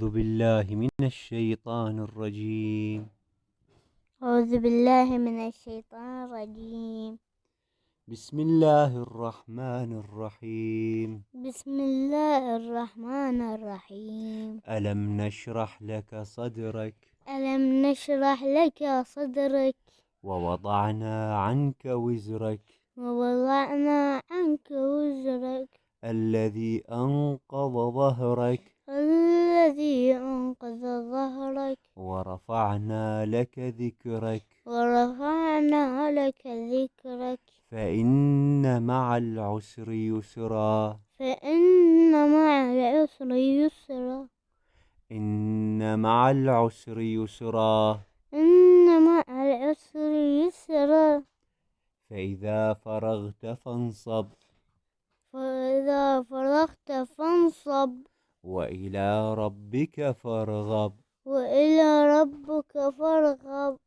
أعوذ بالله من الشيطان الرجيم. أعوذ بالله من الشيطان الرجيم. بسم الله الرحمن الرحيم. بسم الله الرحمن الرحيم. ألم نشرح لك صدرك؟ ألم نشرح لك صدرك؟ ووضعنا عنك وزرك. ووضعنا عنك وزرك. الذي أنقض ظهرك. الذي أنقذ ظهرك. ورفعنا لك ذكرك. ورفعنا لك ذكرك. فإن مع العسر يسرا. فإن مع العسر يسرا. إن مع العسر يسرا. إن مع العسر يسرا. فإذا فرغت فانصب. فإذا فرغت فانصب. وإلى ربك فارغب. وإلى ربك فارغب.